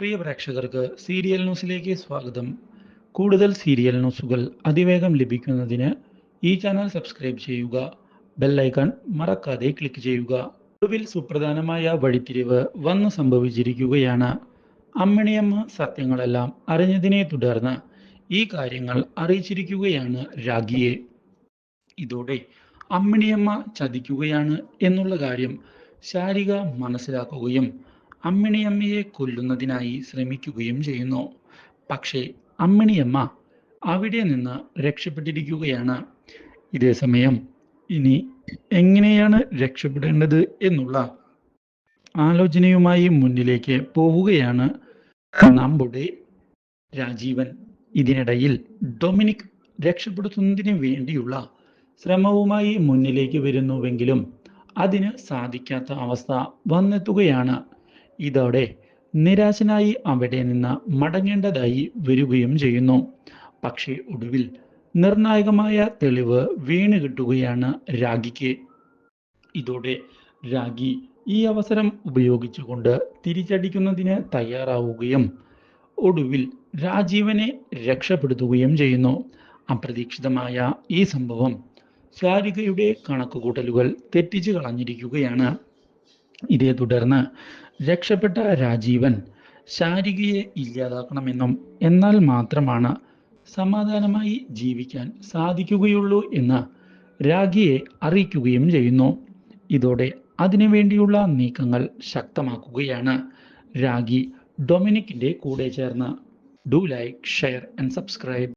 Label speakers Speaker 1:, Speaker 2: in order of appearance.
Speaker 1: പ്രിയ പ്രേക്ഷകർക്ക് സീരിയൽ ന്യൂസിലേക്ക് സ്വാഗതം. കൂടുതൽ സീരിയൽ ന്യൂസുകൾ അതിവേഗം ലഭിക്കുന്നതിന് ഈ ചാനൽ സബ്സ്ക്രൈബ് ചെയ്യുക. ബെല്ലൈക്കൺ മറക്കാതെ ക്ലിക്ക് ചെയ്യുക. ഒടുവിൽ സുപ്രധാനമായ വഴിത്തിരിവ് വന്നു സംഭവിച്ചിരിക്കുകയാണ്. അമ്മിണിയമ്മ സത്യങ്ങളെല്ലാം അറിഞ്ഞതിനെ തുടർന്ന് ഈ കാര്യങ്ങൾ അറിയിച്ചിരിക്കുകയാണ് രാഖിയെ ഇതോടെ അമ്മിണിയമ്മ ചതിക്കുകയാണ് എന്നുള്ള കാര്യം ശാരിക മനസ്സിലാക്കുകയും അമ്മിണിയമ്മയെ കൊല്ലുന്നതിനായി ശ്രമിക്കുകയും ചെയ്യുന്നു. പക്ഷേ അമ്മിണിയമ്മ അവിടെ നിന്ന് രക്ഷപ്പെട്ടിരിക്കുകയാണ്. ഇതേസമയം ഇനി എങ്ങനെയാണ് രക്ഷപ്പെടേണ്ടത് എന്നുള്ള ആലോചനയുമായി മുന്നിലേക്ക് പോവുകയാണ് നമ്മുടെ രാജീവൻ. ഇതിനിടയിൽ ഡൊമിനിക് രക്ഷപ്പെടുത്തുന്നതിന് വേണ്ടിയുള്ള ശ്രമവുമായി മുന്നിലേക്ക് വരുന്നുവെങ്കിലും അതിന് സാധിക്കാത്ത അവസ്ഥ വന്നെത്തുകയാണ്. ഇതോടെ നിരാശനായി അവിടെ നിന്ന് മടങ്ങേണ്ടതായി വരികയും ചെയ്യുന്നു. പക്ഷേ ഒടുവിൽ നിർണായകമായ തെളിവ് വീണ് കിട്ടുകയാണ് രാഗിക്ക്. ഇതോടെ രാഗി ഈ അവസരം ഉപയോഗിച്ചുകൊണ്ട് തിരിച്ചടിക്കുന്നതിന് തയ്യാറാവുകയും ഒടുവിൽ രാജീവനെ രക്ഷപ്പെടുത്തുകയും ചെയ്യുന്നു. അപ്രതീക്ഷിതമായ ഈ സംഭവം ശാരികയുടെ കണക്കുകൂട്ടലുകൾ തെറ്റിച്ചു കളഞ്ഞിരിക്കുകയാണ്. ഇതേ തുടർന്ന് രക്ഷപ്പെട്ട രാജീവൻ ശാരികയെ ഇല്ലാതാക്കണമെന്നും എന്നാൽ മാത്രമാണ് സമാധാനമായി ജീവിക്കാൻ സാധിക്കുകയുള്ളൂ എന്ന് രാഖിയെ അറിയിക്കുകയും ചെയ്യുന്നു. ഇതോടെ അതിനുവേണ്ടിയുള്ള നീക്കങ്ങൾ ശക്തമാക്കുകയാണ്. രാഖി ഡൊമിനിക്കിന്റെ കൂടെ ചേർന്ന് do like share and subscribe.